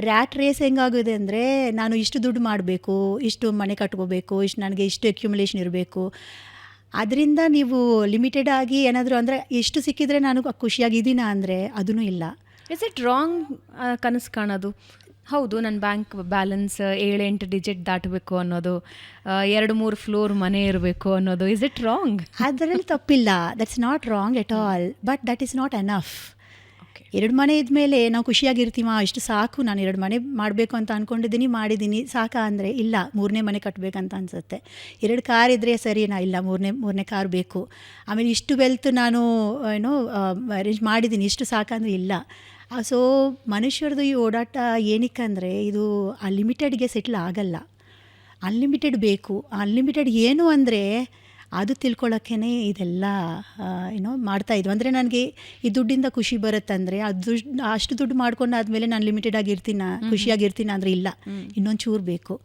Rat race ಹೆಂಗಾಗಿದೆ ಅಂದರೆ ನಾನು ಇಷ್ಟು ದುಡ್ಡು ಮಾಡಬೇಕು ಇಷ್ಟು ಮನೆ ಕಟ್ಕೋಬೇಕು ಇಷ್ಟು ನನಗೆ ಇಷ್ಟು ಅಕ್ಯುಮುಲೇಷನ್ ಇರಬೇಕು. ಅದರಿಂದ ನೀವು ಲಿಮಿಟೆಡ್ ಆಗಿ ಏನಾದರೂ ಅಂದರೆ ಎಷ್ಟು ಸಿಕ್ಕಿದ್ರೆ ನಾನು ಖುಷಿಯಾಗಿದ್ದೀನಾ ಅಂದರೆ ಅದೂ ಇಲ್ಲ. ಇಸ್ ಇಟ್ ರಾಂಗ್ ಕನಸು ಕಾಣೋದು? ಹೌದು ನನ್ನ ಬ್ಯಾಂಕ್ ಬ್ಯಾಲೆನ್ಸ್ ಏಳೆಂಟು ಡಿಜಿಟ್ ದಾಟಬೇಕು ಅನ್ನೋದು ಎರಡು ಮೂರು ಫ್ಲೋರ್ ಮನೆ ಇರಬೇಕು ಅನ್ನೋದು ಇಸ್ ಇಟ್ ರಾಂಗ್ ಅದರಲ್ಲಿ ತಪ್ಪಿಲ್ಲ. That's not wrong at all but that is not enough ಎರಡು ಮನೆ ಇದ್ಮೇಲೆ ನಾವು ಖುಷಿಯಾಗಿರ್ತೀವ ಇಷ್ಟು ಸಾಕು, ನಾನು ಎರಡು ಮನೆ ಮಾಡಬೇಕು ಅಂತ ಅಂದ್ಕೊಂಡಿದ್ದೀನಿ ಮಾಡಿದ್ದೀನಿ, ಸಾಕಾ? ಅಂದರೆ, ಇಲ್ಲ, ಮೂರನೇ ಮನೆ ಕಟ್ಟಬೇಕಂತ ಅನಿಸುತ್ತೆ. ಎರಡು ಕಾರ್ ಇದ್ದರೆ ಸರಿನಾ ಇಲ್ಲ, ಮೂರನೇ ಮೂರನೇ ಕಾರ್ ಬೇಕು. ಆಮೇಲೆ ಇಷ್ಟು ವೆಲ್ತ್ ನಾನು, ಏನೋ ಅರೇಂಜ್ ಮಾಡಿದ್ದೀನಿ, ಇಷ್ಟು ಸಾಕಂದ್ರೆ ಇಲ್ಲ. ಸೊ ಮನುಷ್ಯರದು ಈ ಓಡಾಟ ಏನಕ್ಕಂದರೆ, ಇದು ಅನ್ಲಿಮಿಟೆಡ್ಗೆ ಸೆಟ್ಲ್ ಆಗಲ್ಲ. ಅನ್ಲಿಮಿಟೆಡ್ ಬೇಕು. ಅನ್ಲಿಮಿಟೆಡ್ ಏನು ಅಂದರೆ ಅದು ತಿಳ್ಕೊಳ್ಳೋಕ್ಕೇ ಇದೆಲ್ಲ ಆ, ಏನೋ ಮಾಡ್ತಾ ಇದ್ವು. ಅಂದರೆ ನನಗೆ ಈ ದುಡ್ಡಿಂದ ಖುಷಿ ಬರುತ್ತಂದರೆ ಅದು ದುಡ್ಡು ಅಷ್ಟು ದುಡ್ಡು ಮಾಡ್ಕೊಂಡಾದ್ಮೇಲೆ ನಾನು ಲಿಮಿಟೆಡ್ ಆಗಿರ್ತೀನ ಖುಷಿಯಾಗಿರ್ತೀನ ಅಂದರೆ ಇಲ್ಲ. ಇನ್ನೊಂದು ಚೂರು ಬೇಕು.